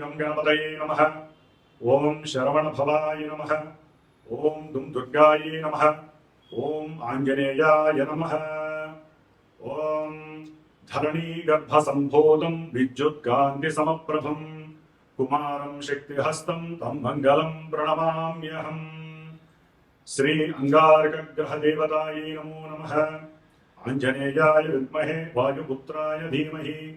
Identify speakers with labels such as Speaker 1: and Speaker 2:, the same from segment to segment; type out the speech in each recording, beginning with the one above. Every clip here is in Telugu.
Speaker 1: గం గణపతయే నమ. ఓం శరవణభవాయ నమ. ఓం దుం దుర్గాయే నమ. ఓం ఆంజనేయాయ నమ. ఓం ధరణీగర్భసంభూతం విద్యుత్కాంతిసమప్రభం కుమారం శక్తిహస్తం తం మంగళం ప్రణమామ్యహం. శ్రీ అంగారకగ్రహదేవతాయే నమో నమ. ఆంజనేయాయ విద్మహే వాయుపుత్రాయ ధీమహి.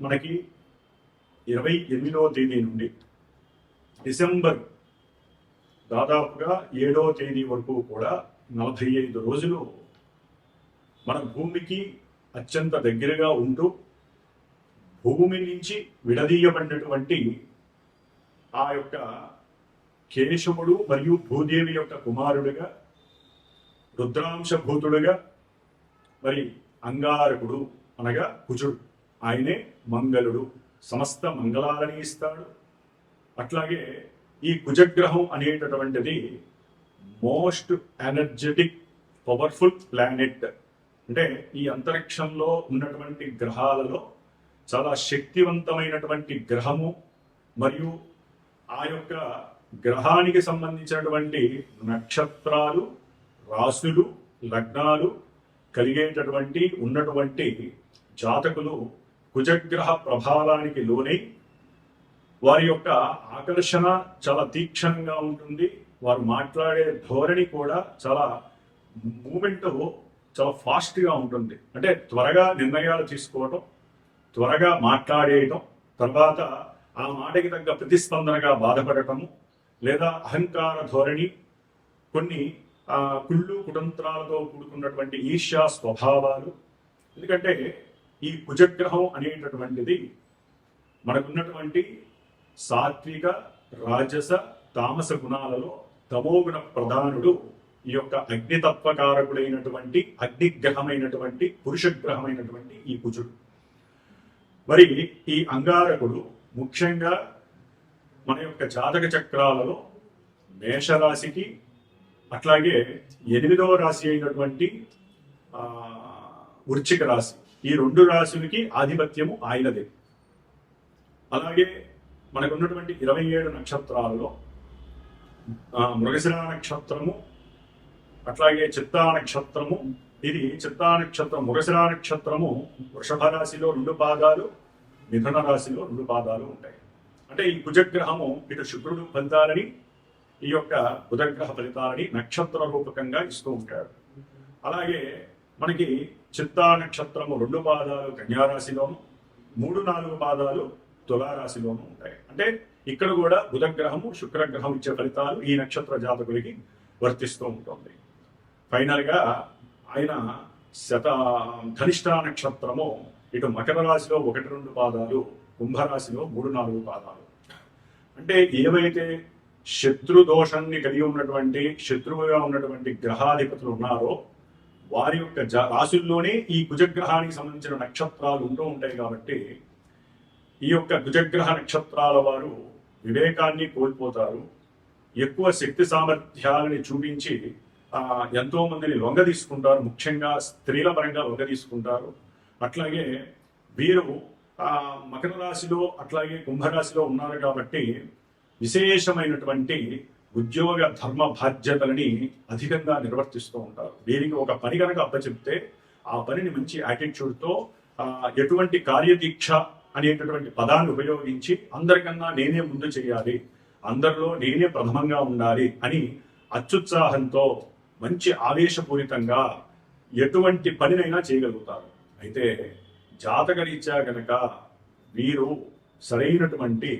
Speaker 1: మనకి ఇరవై ఎనిమిదవ తేదీ నుండి డిసెంబర్ దాదాపుగా ఏడవ తేదీ వరకు కూడా నలభై ఐదు రోజులు మన భూమికి అత్యంత దగ్గరగా ఉంటూ భూమి నుంచి విడదీయబడినటువంటి ఆ యొక్క కేశవుడు మరియు భూదేవి యొక్క కుమారుడుగా రుద్రాంశభూతుడుగా మరి అంగారకుడు అనగా కుజుడు. ఆయనే మంగళుడు సమస్త మంగళాలని ఇస్తాడు. అట్లాగే ఈ కుజగ్రహం అనేటటువంటిది మోస్ట్ ఎనర్జెటిక్ పవర్ఫుల్ ప్లానెట్. అంటే ఈ అంతరిక్షంలో ఉన్నటువంటి గ్రహాలలో చాలా శక్తివంతమైనటువంటి గ్రహము మరియు ఆ యొక్క గ్రహానికి సంబంధించినటువంటి నక్షత్రాలు రాశులు లగ్నాలు కలిగేటటువంటి ఉన్నటువంటి జాతకులు కుజగ్రహ ప్రభావానికి లోనై వారి యొక్క ఆకర్షణ చాలా తీక్షణంగా ఉంటుంది. వారు మాట్లాడే ధోరణి కూడా చాలా మూమెంట్ చాలా ఫాస్ట్గా ఉంటుంది. అంటే త్వరగా నిర్ణయాలు తీసుకోవటం త్వరగా మాట్లాడేయటం తర్వాత ఆ మాటకి తగ్గ ప్రతిస్పందనగా బాధపడటము లేదా అహంకార ధోరణి కొన్ని కుళ్ళు కుటంత్రాలతో కూడుకున్నటువంటి ఈర్ష్యా స్వభావాలు. ఎందుకంటే ఈ కుజగ్రహం అనేటటువంటిది మనకున్నటువంటి సాత్విక రాజస తామస గుణాలలో తమోగుణ ప్రధానుడు ఈ యొక్క అగ్నితత్వకారకుడైనటువంటి అగ్నిగ్రహమైనటువంటి పురుషగ్రహమైనటువంటి ఈ కుజుడు. మరి ఈ అంగారకుడు ముఖ్యంగా మన యొక్క జాతక చక్రాలలో మేషరాశికి అట్లాగే ఎనిమిదవ రాశి అయినటువంటి వృచ్చిక రాశి ఈ రెండు రాశులకి ఆధిపత్యము ఆయనదే. అలాగే మనకున్నటువంటి ఇరవై ఏడు నక్షత్రాలలో ఆ, మృగశిర నక్షత్రము అట్లాగే చిత్తా నక్షత్రము ఇది చిత్తా నక్షత్రం మృగశిర నక్షత్రము వృషభ రాశిలో రెండు పాదాలు మిథున రాశిలో రెండు పాదాలు ఉంటాయి. అంటే ఈ కుజగ్రహము ఇటు శుక్రుడు ఫలితాలని ఈ యొక్క బుధగ్రహ ఫలితాలని నక్షత్ర రూపకంగా ఇస్తూ ఉంటాడు. అలాగే మనకి చిత్తా నక్షత్రము రెండు పాదాలు కన్యారాశిలోను మూడు నాలుగు పాదాలు తులారాశిలోను ఉంటాయి. అంటే ఇక్కడ కూడా బుధగ్రహము శుక్రగ్రహం ఇచ్చే ఫలితాలు ఈ నక్షత్ర జాతకులకి వర్తిస్తూ ఉంటుంది. ఫైనల్గా ఆయన శత ధనిష్ట నక్షత్రము ఇటు మకర రాశిలో ఒకటి రెండు పాదాలు కుంభరాశిలో మూడు నాలుగు పాదాలు. అంటే ఏవైతే శత్రు దోషాన్ని కలిగి ఉన్నటువంటి శత్రువుగా ఉన్నటువంటి గ్రహాధిపతులు ఉన్నారో వారి యొక్క జ- రాశుల్లోనే ఈ కుజగ్రహానికి సంబంధించిన నక్షత్రాలు ఉంటూ ఉంటాయి కాబట్టి ఈ యొక్క కుజగ్రహ నక్షత్రాల వారు వివేకాన్ని కోల్పోతారు. ఎక్కువ శక్తి సామర్థ్యాలని చూపించి ఎంతోమందిని ఎంతో మందిని లొంగ తీసుకుంటారు. ముఖ్యంగా స్త్రీల పరంగా లొంగ తీసుకుంటారు. అట్లాగే వీరు మకర రాశిలో అట్లాగే కుంభరాశిలో ఉన్నారు కాబట్టి విశేషమైనటువంటి ఉద్యోగ ధర్మ బాధ్యతలని అధికంగా నిర్వర్తిస్తూ ఉంటారు. దీనికి ఒక పని కనుక అప్పచెప్తే ఆ పనిని మంచి యాటిట్యూడ్తో ఎటువంటి కార్యదీక్ష అనేటటువంటి పదాన్ని ఉపయోగించి అందరికన్నా నేనే ముందు చేయాలి అందరిలో నేనే ప్రథమంగా ఉండాలి అని అత్యుత్సాహంతో మంచి ఆవేశపూరితంగా ఎటువంటి పనినైనా చేయగలుగుతారు. అయితే జాతకరీత్యా గనక వీరు సరైనటువంటి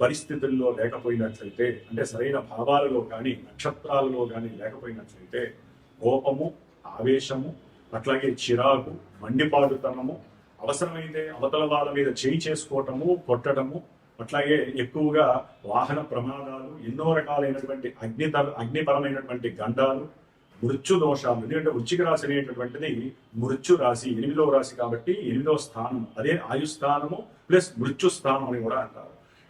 Speaker 1: పరిస్థితుల్లో లేకపోయినట్లయితే అంటే సరైన భావాలలో కానీ నక్షత్రాలలో కానీ లేకపోయినట్లయితే కోపము ఆవేశము అట్లాగే చిరాకు మండిపాడుతనము అవసరమైతే అవతల వాళ్ళ మీద చేయి చేసుకోవటము కొట్టడము అట్లాగే ఎక్కువగా వాహన ప్రమాదాలు ఎన్నో రకాలైనటువంటి అగ్ని అగ్నిపరమైనటువంటి గండాలు మృత్యు దోషాలు ఎందుకంటే వృచ్చిక రాశి అనేటటువంటిది మృత్యు రాశి ఎనిమిదవ రాశి కాబట్టి ఎనిమిదవ స్థానం అదే ఆయుస్థానము ప్లస్ మృత్యు స్థానం అని కూడా అంటారు.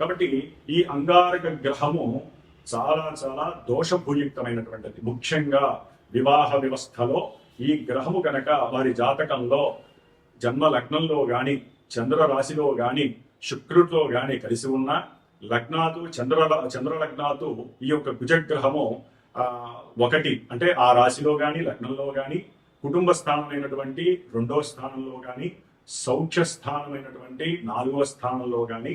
Speaker 1: కాబట్టి ఈ అంగారక గ్రహము చాలా చాలా దోషభూయుక్తమైనటువంటిది. ముఖ్యంగా వివాహ వ్యవస్థలో ఈ గ్రహము కనుక వారి జాతకంలో జన్మ లగ్నంలో గాని చంద్ర రాశిలో గాని శుక్రుడితో గాని కలిసి ఉన్న లగ్నాతు చంద్ర చంద్ర లగ్నాతు ఈ యొక్క కుజగ్రహము ఒకటి అంటే ఆ రాశిలో గాని లగ్నంలో గాని కుటుంబ స్థానమైనటువంటి రెండో స్థానంలో గాని సౌఖ్య స్థానమైనటువంటి నాలుగో స్థానంలో గాని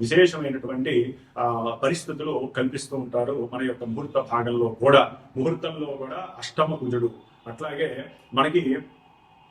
Speaker 1: విశేషమైనటువంటి పరిస్థితులు కల్పిస్తూ ఉంటారు మన యొక్క ముహూర్త భాగంలో కూడా. ముహూర్తంలో కూడా అష్టమ కుజుడు. అట్లాగే మనకి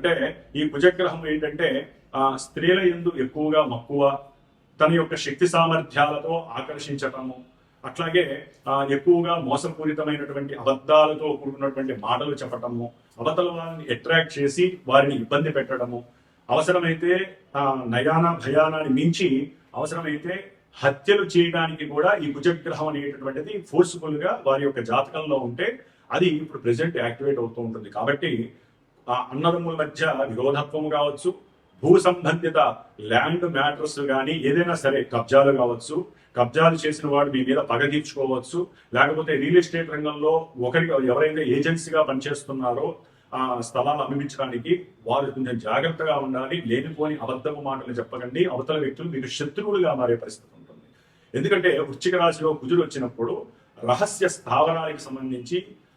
Speaker 1: అంటే ఈ కుజగ్రహం ఏంటంటే ఆ స్త్రీల ఎందు ఎక్కువగా మక్కువ తన యొక్క శక్తి సామర్థ్యాలతో ఆకర్షించటము అట్లాగే ఆ, ఎక్కువగా మోసపూరితమైనటువంటి అబద్ధాలతో కూడుకున్నటువంటి మాటలు చెప్పటము అవతల వారిని అట్రాక్ట్ చేసి వారిని ఇబ్బంది పెట్టడము అవసరమైతే ఆ నయాన భయానాన్ని మించి అవసరమైతే హత్యలు చేయడానికి కూడా ఈ కుజగ్రహం అనేటటువంటిది ఫోర్స్ఫుల్గా వారి యొక్క జాతకంలో ఉంటే అది ఇప్పుడు ప్రెసెంట్ యాక్టివేట్ అవుతూ ఉంటుంది. కాబట్టి ఆ అన్నదమ్ముల మధ్య విరోధత్వం కావచ్చు భూ సంబంధిత ల్యాండ్ మ్యాటర్స్ కానీ ఏదైనా సరే కబ్జాలు కావచ్చు కబ్జాలు చేసిన వాడు మీ మీద పగ తీర్చుకోవచ్చు లేకపోతే రియల్ ఎస్టేట్ రంగంలో ఒకరికి ఎవరైతే ఏజెన్సీగా పనిచేస్తున్నారో ఆ స్థలాలు అమ్మించడానికి వారు కొంచెం జాగ్రత్తగా ఉండాలి లేనిపోని అబద్ధపు మాటలు చెప్పకండి అవతల వ్యక్తులు మీకు శత్రువులుగా మారే పరిస్థితి ఉంటుంది. ఎందుకంటే వృశ్చిక రాశిలో కుజుడు వచ్చినప్పుడు రహస్య స్థావరానికి సంబంధించి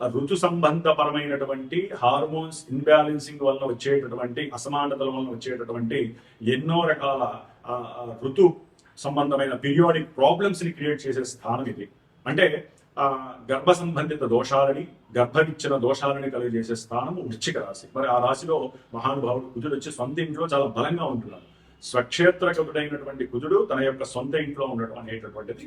Speaker 1: ఋతు సంబంధపరమైనటువంటి హార్మోన్స్ ఇన్బ్యాలెన్సింగ్ వలన వచ్చేటటువంటి అసమానతల వలన వచ్చేటటువంటి ఎన్నో రకాల ఋతు సంబంధమైన పీరియాడిక్ ప్రాబ్లమ్స్ని క్రియేట్ చేసే స్థానం ఇది. అంటే ఆ గర్భ సంబంధిత దోషాలని గర్భవిచ్చిన దోషాలని కలిగజేసే స్థానము వృశ్చిక రాశి. మరి ఆ రాశిలో మహానుభావుడు కుజుడు వచ్చి సొంత ఇంట్లో చాలా బలంగా ఉంటున్నాడు. స్వక్షేత్రకుడైనటువంటి కుజుడు తన యొక్క సొంత ఇంట్లో ఉండడం అనేటటువంటిది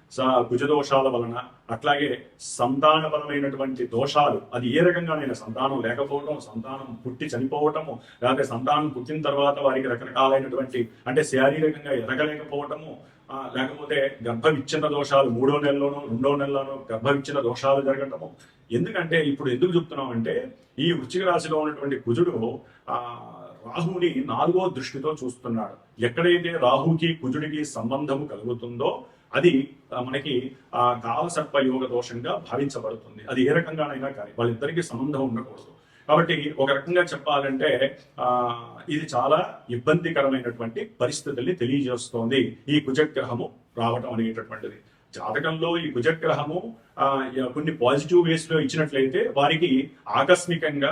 Speaker 1: కుజదోషాల వలన అట్లాగే సంతానపరమైనటువంటి దోషాలు అది ఏ రకంగానైనా సంతానం లేకపోవటం సంతానం పుట్టి చనిపోవటము లేకపోతే సంతానం పుట్టిన తర్వాత వారికి రకరకాలైనటువంటి అంటే శారీరకంగా ఎదగలేకపోవటము లేకపోతే గర్భ విచ్ఛిన్న దోషాలు మూడో నెలలోనో రెండో నెలలోనూ గర్భ విచ్ఛిన్న దోషాలు జరగటము. ఎందుకంటే ఇప్పుడు ఎందుకు చెప్తున్నాం అంటే ఈ వృశ్చిక రాశిలో ఉన్నటువంటి కుజుడు ఆ రాహుని నాలుగో దృష్టితో చూస్తున్నాడు. ఎక్కడైతే రాహుకి కుజుడికి సంబంధము కలుగుతుందో అది మనకి ఆ కాలసర్ప యోగ దోషంగా భావించబడుతుంది. అది ఏ రకంగానైనా కానీ వాళ్ళిద్దరికీ సంబంధం ఉండకూడదు. కాబట్టి ఒక రకంగా చెప్పాలంటే ఆ ఇది చాలా ఇబ్బందికరమైనటువంటి పరిస్థితుల్ని తెలియజేస్తోంది ఈ కుజగ్రహము రావటం అనేటటువంటిది. జాతకంలో ఈ కుజగ్రహము కొన్ని పాజిటివ్ వేస్లో ఇచ్చినట్లయితే వారికి ఆకస్మికంగా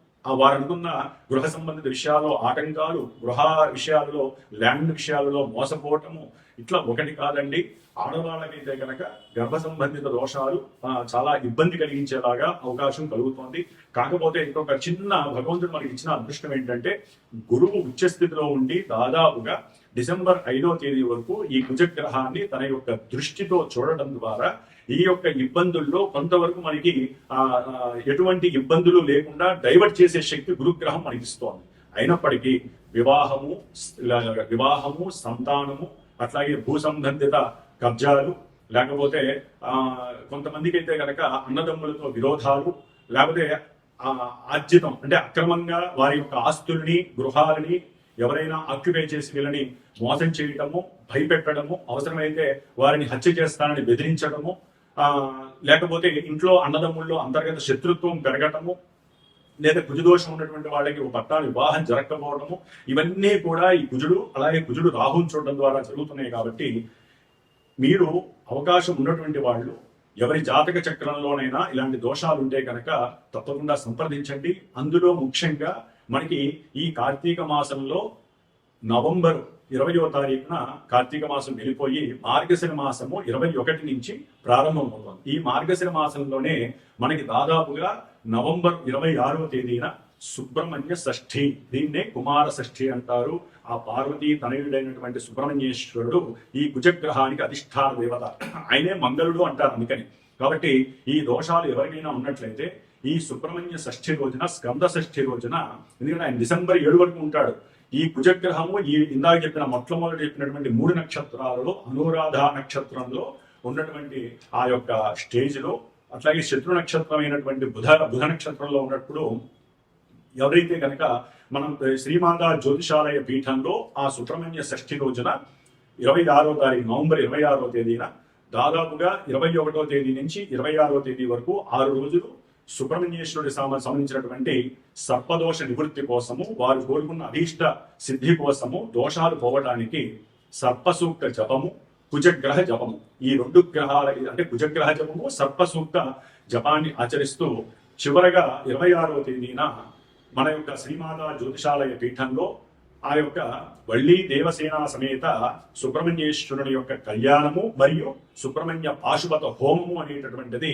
Speaker 1: వారు అనుకున్న గృహ సంబంధిత విషయాల్లో ఆటంకాలు గృహ విషయాలలో ల్యాండ్ విషయాలలో మోసపోవటము ఇట్లా ఒకటి కాదండి. ఆడవాళ్ళకైతే కనుక గర్భ సంబంధిత దోషాలు చాలా ఇబ్బంది కలిగించేలాగా అవకాశం కలుగుతోంది. కాకపోతే ఇంకొక చిన్న భగవంతుడు మనకి ఇచ్చిన అదృష్టం ఏంటంటే గురువు ఉచ్చస్థితిలో ఉండి దాదాపుగా డిసెంబర్ ఐదో తేదీ వరకు ఈ కుజగ్రహాన్ని తన యొక్క దృష్టితో చూడటం ద్వారా ఈ యొక్క ఇబ్బందుల్లో కొంతవరకు మనకి ఆ, ఎటువంటి ఇబ్బందులు లేకుండా డైవర్ట్ చేసే శక్తి గురుగ్రహం మనకి ఇస్తోంది. అయినప్పటికీ వివాహము వివాహము సంతానము అట్లాగే భూ సంబంధిత కబ్జాలు లేకపోతే ఆ కొంతమందికి అయితే కనుక అన్నదమ్ములతో విరోధాలు లేకపోతే ఆ ఆర్జితం అంటే అక్రమంగా వారి యొక్క ఆస్తుల్ని గృహాలని ఎవరైనా ఆక్యుపై చేసి వీళ్ళని మోసం చేయటము భయపెట్టడము అవసరమైతే వారిని హత్య చేస్తానని బెదిరించడము లేకపోతే ఇంట్లో అన్నదమ్ముల్లో అంతర్గత శత్రుత్వం పెరగటము లేదా కుజదోషం ఉన్నటువంటి వాళ్ళకి ఒక పట్టాలు వివాహం జరగకపోవడము ఇవన్నీ కూడా ఈ కుజుడు అలాగే కుజుడు రాహుని చూడడం ద్వారా జరుగుతున్నాయి కాబట్టి మీరు అవకాశం ఉన్నటువంటి వాళ్ళు ఎవరి జాతక చక్రంలోనైనా ఇలాంటి దోషాలు ఉంటే కనుక తప్పకుండా సంప్రదించండి. అందులో ముఖ్యంగా మనకి ఈ కార్తీక మాసంలో నవంబర్ ఇరవయో తారీఖున కార్తీక మాసం వెళ్ళిపోయి మార్గశిర మాసము ఇరవై ఒకటి నుంచి ప్రారంభమవుతుంది ఈ మార్గశిర మాసంలోనే మనకి దాదాపుగా నవంబర్ ఇరవై ఆరవ తేదీన సుబ్రహ్మణ్య షష్ఠి. దీన్నే కుమార షష్ఠి అంటారు. ఆ పార్వతీ తనయుడైనటువంటి సుబ్రహ్మణ్యేశ్వరుడు ఈ కుజగ్రహానికి అధిష్టాన దేవత. ఆయనే మంగళుడు అంటారు అందుకని. కాబట్టి ఈ దోషాలు ఎవరికైనా ఉన్నట్లయితే ఈ సుబ్రహ్మణ్య షష్ఠి రోజున స్కంద షష్ఠి రోజున ఎందుకంటే ఆయన డిసెంబర్ ఏడు వరకు ఉంటాడు. ఈ కుజగ్రహము ఈ ఇందాక చెప్పిన మొట్టమొదటి చెప్పినటువంటి మూడు నక్షత్రాలలో అనురాధ నక్షత్రంలో ఉన్నటువంటి ఆ యొక్క స్టేజ్లో అట్లాగే శత్రు నక్షత్రమైనటువంటి బుధ బుధ నక్షత్రంలో ఉన్నప్పుడు ఎవరైతే కనుక మనం శ్రీమాంద జ్యోతిషాలయ పీఠంలో ఆ సుబ్రహ్మణ్య షష్ఠి రోజున ఇరవై ఆరో తారీఖు నవంబర్ ఇరవై ఆరో తేదీన దాదాపుగా ఇరవై ఒకటో తేదీ నుంచి ఇరవై ఆరో తేదీ వరకు ఆరు రోజులు సుబ్రహ్మణ్యేశ్వరుడి సమ- సంబంధించినటువంటి సర్పదోష నివృత్తి కోసము వారు కోరుకున్న అభీష్ట సిద్ధి కోసము దోషాలు పోవడానికి సర్పసూక్త జపము కుజగ్రహ జపము. ఈ రెండు గ్రహాల అంటే కుజగ్రహ జపము సర్పసూక్త జపాన్ని ఆచరిస్తూ చివరగా ఇరవై ఆరవ తేదీన మన యొక్క శ్రీమాతా జ్యోతిషాలయ పీఠంలో ఆ యొక్క వళ్ళీ దేవసేన సమేత సుబ్రహ్మణ్యేశ్వరుని యొక్క కళ్యాణము మరియు సుబ్రహ్మణ్య పాశుపత హోమము అనేటటువంటిది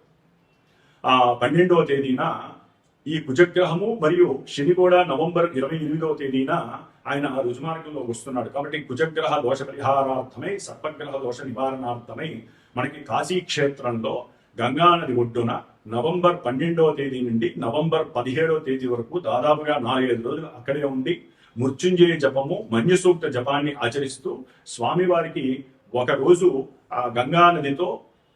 Speaker 1: ఆ పన్నెండవ తేదీన ఈ కుజగ్రహము మరియు శని కూడా నవంబర్ ఇరవై ఎనిమిదవ తేదీన ఆయన రుజుమార్గంలో వస్తున్నాడు. కాబట్టి కుజగ్రహ దోష పరిహారార్థమై సర్పగ్రహ దోష నివారణార్థమై మనకి కాశీ క్షేత్రంలో గంగా నది ఒడ్డున నవంబర్ పన్నెండవ తేదీ నుండి నవంబర్ పదిహేడవ తేదీ వరకు దాదాపుగా నాలుగైదు రోజులు అక్కడే ఉండి మృత్యుంజయ జపము మన్యుసూక్త జపాన్ని ఆచరిస్తూ స్వామివారికి ఒక రోజు ఆ గంగా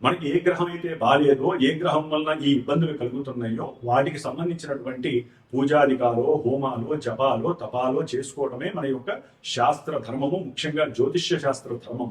Speaker 1: మనకి ఏ గ్రహం అయితే బాలేదో ఏ గ్రహం వలన ఈ ఇబ్బందులు కలుగుతున్నాయో వాటికి సంబంధించినటువంటి పూజాధికారో హోమాలు జపాలో తపాలో చేసుకోవడమే మన యొక్క శాస్త్ర ధర్మము ముఖ్యంగా జ్యోతిష్య శాస్త్ర ధర్మం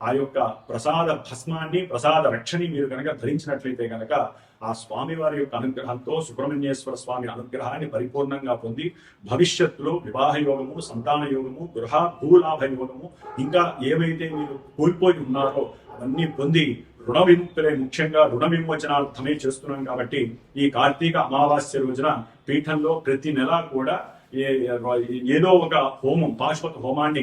Speaker 1: ఆ యొక్క ప్రసాద భస్మాన్ని ప్రసాద రక్షని మీరు కనుక ధరించినట్లయితే కనుక ఆ స్వామివారి యొక్క అనుగ్రహంతో సుబ్రహ్మణ్యేశ్వర స్వామి అనుగ్రహాన్ని పరిపూర్ణంగా పొంది భవిష్యత్తులో వివాహ యోగము సంతాన యోగము గృహ భూలాభ యోగము ఇంకా ఏవైతే మీరు కోల్పోయి ఉన్నారో అవన్నీ పొంది రుణ విముక్తులే ముఖ్యంగా రుణ విమోచనార్థమే చేస్తున్నాం కాబట్టి ఈ కార్తీక అమావాస్య రోజున పీఠంలో ప్రతి నెల కూడా ఏ- ఏదో ఒక హోమం పాశ్వత హోమాన్ని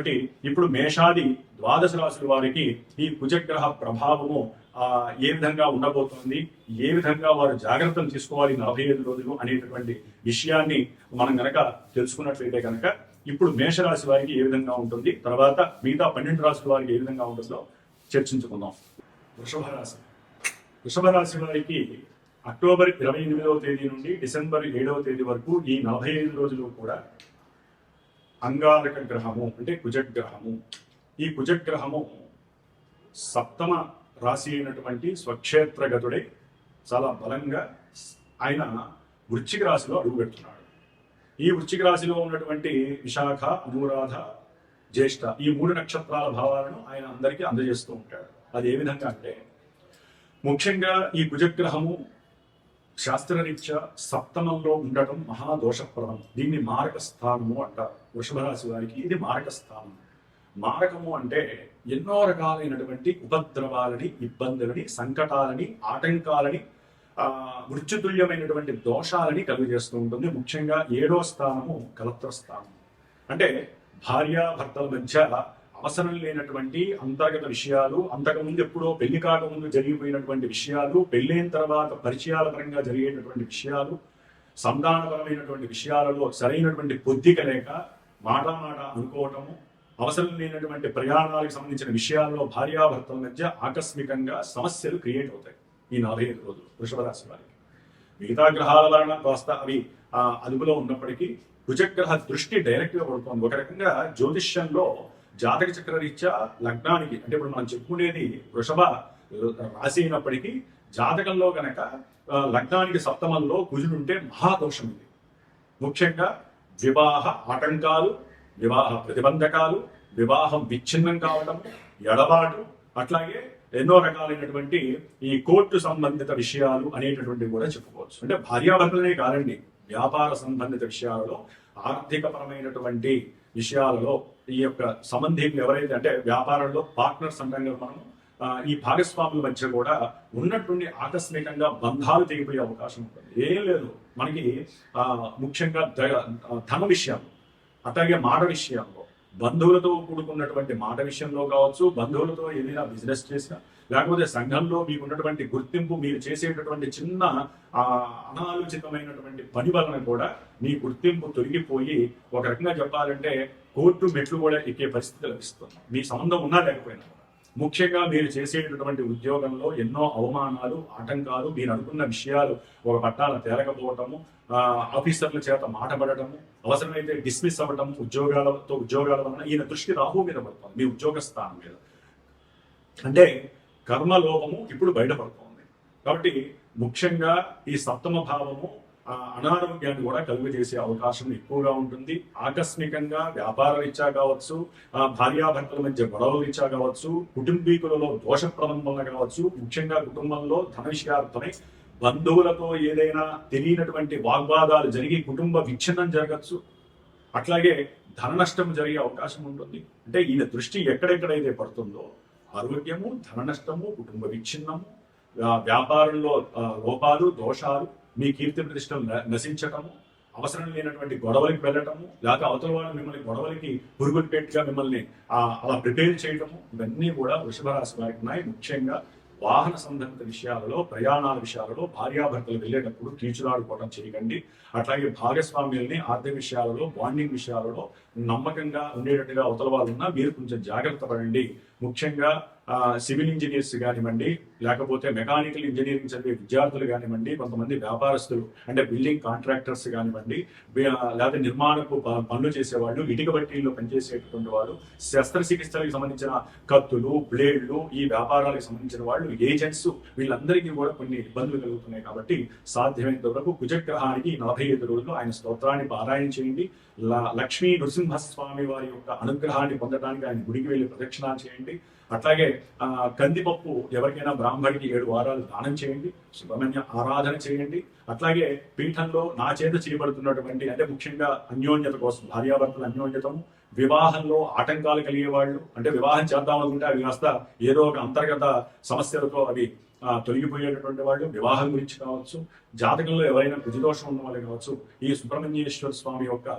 Speaker 1: ఇప్పుడు మేషాది ద్వాదశ రాశుల వారికి ఈ కుజగ్రహ ప్రభావము ఆ ఏ విధంగా ఉండబోతోంది ఏ విధంగా వారు జాగ్రత్తలు తీసుకోవాలి నలభై ఐదు రోజులు అనేటటువంటి విషయాన్ని మనం గనక తెలుసుకున్నట్లయితే కనుక ఇప్పుడు మేషరాశి వారికి ఏ విధంగా ఉంటుంది తర్వాత మిగతా పన్నెండు రాశుల వారికి ఏ విధంగా ఉంటుందో చర్చించుకుందాం. వృషభ రాశి వృషభ రాశి వారికి అక్టోబర్ ఇరవై ఎనిమిదవ తేదీ నుండి డిసెంబర్ ఏడవ తేదీ వరకు ఈ నలభై ఐదు రోజులు కూడా అంగారక గ్రహము అంటే కుజగ్రహము ఈ కుజగ్రహము సప్తమ రాశి అయినటువంటి స్వక్షేత్రగతుడే చాలా బలంగా ఆయన వృశ్చిక రాశిలో అడుగు పెడుతున్నాడు. ఈ వృశ్చిక రాశిలో ఉన్నటువంటి విశాఖ అనురాధ జ్యేష్ఠ ఈ మూడు నక్షత్రాల భావాలను ఆయన అందరికీ అందజేస్తూ ఉంటాడు. అది ఏ విధంగా అంటే ముఖ్యంగా ఈ కుజగ్రహము శాస్త్రరీత్యా సప్తమంలో ఉండటం మహాదోషప్రదం దీన్ని మారక స్థానము అంటారు. వృషభ రాశి వారికి ఇది మారక స్థానం మారకము అంటే ఎన్నో రకాలైనటువంటి ఉపద్రవాలని ఇబ్బందులని సంకటాలని ఆటంకాలని ఆ, మృత్యుతుల్యమైనటువంటి దోషాలని కలుగజేస్తూ ఉంటుంది. ముఖ్యంగా ఏడో స్థానము కలత్ర స్థానం. అంటే భార్యాభర్తల మధ్య అవసరం లేనటువంటి అంతర్గత విషయాలు అంతకుముందు ఎప్పుడో పెళ్ళి కాకముందు జరిగిపోయినటువంటి విషయాలు పెళ్ళైన తర్వాత పరిచయాల పరంగా జరిగేటటువంటి విషయాలు సంధానపరమైనటువంటి విషయాలలో సరైనటువంటి పొద్దిక లేక మాట మాట అనుకోవటము అవసరం లేనటువంటి ప్రయాణాలకు సంబంధించిన విషయాల్లో భార్యాభర్తల మధ్య ఆకస్మికంగా సమస్యలు క్రియేట్ అవుతాయి ఈ నలభై ఐదు రోజులు వృషభ రాశి వారికి. మిగతా గ్రహాల వలన కాస్త అవి అదుపులో ఉన్నప్పటికీ కుజగ్రహ దృష్టి డైరెక్ట్గా పడుతుంది. ఒక రకంగా జ్యోతిష్యంలో జాతక చక్ర రీత్యా లగ్నానికి అంటే ఇప్పుడు మనం చెప్పుకునేది వృషభ రాశి అయినప్పటికీ జాతకంలో గనక లగ్నానికి సప్తమంలో కుజుడుంటే మహాదోషం ఇది. ముఖ్యంగా వివాహ ఆటంకాలు వివాహ ప్రతిబంధకాలు వివాహం విచ్ఛిన్నం కావడం ఎడబాటు అట్లాగే ఎన్నో రకాలైనటువంటి ఈ కోర్టు సంబంధిత విషయాలు అనేటటువంటివి కూడా చెప్పుకోవచ్చు. అంటే భార్యాభర్తలనే కాదండి వ్యాపార సంబంధిత విషయాలలో ఆర్థికపరమైనటువంటి విషయాలలో ఈ యొక్క సంబంధీకులు ఎవరైతే అంటే వ్యాపారంలో పార్ట్నర్స్ అంటాం మనం ఈ భాగస్వాముల మధ్య కూడా ఉన్నటువంటి ఆకస్మికంగా బంధాలు తెగిపోయే అవకాశం ఉంటుంది. ఏం లేదు. మనకి ముఖ్యంగా ధన విషయాలు అట్లాగే మాట విషయంలో బంధువులతో కూడుకున్నటువంటి మాట విషయంలో కావచ్చు బంధువులతో ఏదైనా బిజినెస్ చేసినా లేకపోతే సంఘంలో మీకు ఉన్నటువంటి గుర్తింపు మీరు చేసేటటువంటి చిన్న ఆ, అనాలోచితమైనటువంటి పని వలన కూడా మీ గుర్తింపు తొలగిపోయి ఒక రకంగా చెప్పాలంటే కోర్టు మెట్లు కూడా ఎక్కే పరిస్థితి లభిస్తుంది. మీ సంబంధం ఉన్నా లేకపోయినా ముఖ్యంగా మీరు చేసేటటువంటి ఉద్యోగంలో ఎన్నో అవమానాలు ఆటంకాలు మీరు అనుకున్న విషయాలు ఒక పట్టాల తేలకపోవటము ఆఫీసర్ల చేత మాట పడటము అవసరమైతే డిస్మిస్ అవ్వటం ఉద్యోగాలతో ఉద్యోగాల వలన ఈయన దృష్టి రాహు మీద పడుతుంది మీ ఉద్యోగ స్థానం మీద. అంటే కర్మలోపము ఇప్పుడు బయటపడుతోంది. కాబట్టి ముఖ్యంగా ఈ సప్తమ భావము ఆ, అనారోగ్యాన్ని కూడా కలుగజేసే అవకాశం ఎక్కువగా ఉంటుంది. ఆకస్మికంగా వ్యాపార రీత్యా కావచ్చు భార్యాభర్తల మధ్య గొడవల రీత్యా కావచ్చు కుటుంబీకులలో దోష వల్ల కావచ్చు ముఖ్యంగా కుటుంబంలో ధన విషయార్థమై బంధువులతో ఏదైనా తెలియనటువంటి వాగ్వాదాలు జరిగి కుటుంబ విచ్ఛిన్నం జరగచ్చు. అట్లాగే ధన నష్టం జరిగే అవకాశం ఉంటుంది. అంటే ఈయన దృష్టి ఎక్కడెక్కడైతే పడుతుందో ఆరోగ్యము ధన నష్టము కుటుంబ విచ్ఛిన్నము వ్యాపారంలో లోపాలు దోషాలు మీ కీర్తి ప్రతిష్టం న- నశించటము అవసరం లేనటువంటి గొడవలకి వెళ్ళటము లేకపోతే అవతల వాళ్ళు మిమ్మల్ని గొడవలకి పురుగులు పెట్టిగా మిమ్మల్ని అలా ప్రిపేర్ చేయటము ఇవన్నీ కూడా వృషభ రాశి వారికి ఉన్నాయి. ముఖ్యంగా వాహన సంబంధిత విషయాలలో ప్రయాణాల విషయాలలో భార్యాభర్తలు వెళ్ళేటప్పుడు కీచులాడుకోవడం చేయకండి. అట్లాగే భాగస్వామ్యుల్ని ఆర్థిక విషయాలలో బాండింగ్ విషయాలలో నమ్మకంగా ఉండేటట్టుగా అవతల వాళ్ళు ఉన్నా మీరు కొంచెం జాగ్రత్త పడండి. ముఖ్యంగా ఆ, సివిల్ ఇంజనీర్స్ కానివ్వండి లేకపోతే మెకానికల్ ఇంజనీరింగ్ చదివే విద్యార్థులు కానివ్వండి కొంతమంది వ్యాపారస్తులు అంటే బిల్డింగ్ కాంట్రాక్టర్స్ కానివ్వండి లేకపోతే నిర్మాణపు పనులు చేసేవాళ్ళు ఇటుక బట్టీల్లో పనిచేసేటటువంటి వాళ్ళు శస్త్రచికిత్సలకు సంబంధించిన కత్తులు బ్లేడ్లు ఈ వ్యాపారాలకు సంబంధించిన వాళ్ళు ఏజెంట్స్ వీళ్ళందరికీ కూడా కొన్ని ఇబ్బందులు కలుగుతున్నాయి కాబట్టి సాధ్యమైనంత వరకు కుజగ్రహానికి నలభై ఐదు రోజులు ఆయన స్తోత్రాన్ని పారాయణ చేయండి. లక్ష్మీ నృసింహస్వామి వారి యొక్క అనుగ్రహాన్ని పొందడానికి ఆయన గుడికి వెళ్ళి ప్రదక్షిణ చేయండి. అట్లాగే ఆ, కందిపప్పు ఎవరికైనా బ్రాహ్మడికి ఏడు వారాలు దానం చేయండి శుభమన్య ఆరాధన చేయండి. అట్లాగే పీఠంలో నా చేత చేయబడుతున్నటువంటి అంటే ముఖ్యంగా అన్యోన్యత కోసం భార్యాభర్తల అన్యోన్యతము వివాహంలో ఆటంకాలు కలిగే వాళ్ళు అంటే వివాహం చేద్దామనుకుంటే అవి కాస్త ఏదో ఒక అంతర్గత సమస్యలతో అవి తొలగిపోయేటటువంటి వాళ్ళు వివాహం గురించి కావచ్చు జాతకంలో ఎవరైనా కుజదోషం ఉన్న వాళ్ళు కావచ్చు ఈ సుబ్రహ్మణ్యేశ్వర స్వామి యొక్క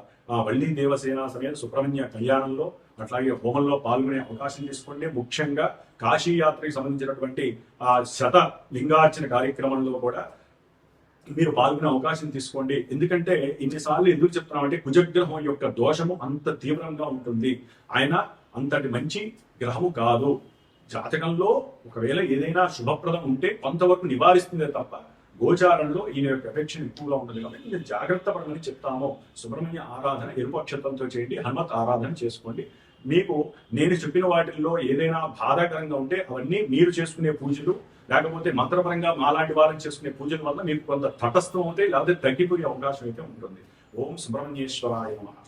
Speaker 1: వల్లి దేవసేన సమేత సుబ్రహ్మణ్య కళ్యాణంలో అట్లాగే హోమంలో పాల్గొనే అవకాశం తీసుకోండి. ముఖ్యంగా కాశీ యాత్రకి సంబంధించినటువంటి ఆ శత లింగార్చన కార్యక్రమంలో కూడా మీరు పాల్గొనే అవకాశం తీసుకోండి. ఎందుకంటే ఇన్నిసార్లు ఎందుకు చెప్తున్నామంటే కుజగ్రహం యొక్క దోషము అంత తీవ్రంగా ఉంటుంది. ఆయన అంతటి మంచి గ్రహము కాదు. జాతకంలో ఒకవేళ ఏదైనా శుభప్రదం ఉంటే కొంతవరకు నివారిస్తుంది తప్ప గోచారంలో ఈయన యొక్క ఎఫెక్షన్ ఎక్కువగా ఉంటుంది కాబట్టి నేను జాగ్రత్త పడమని చెప్తాము. సుబ్రహ్మణ్య ఆరాధన ఎరుపు అక్షతంతో చేయండి హనుమత్ ఆరాధన చేసుకోండి. మీకు నేను చెప్పిన వాటిల్లో ఏదైనా బాధాకరంగా ఉంటే అవన్నీ మీరు చేసుకునే పూజలు లేకపోతే మంత్రపరంగా మాలాంటి వారిని చేసుకునే పూజల వల్ల మీకు కొంత తటస్థం అవుతాయి లేకపోతే తగ్గిపోయే అవకాశం అయితే ఉంటుంది. ఓం సుబ్రహ్మణ్యేశ్వరాయ నమః.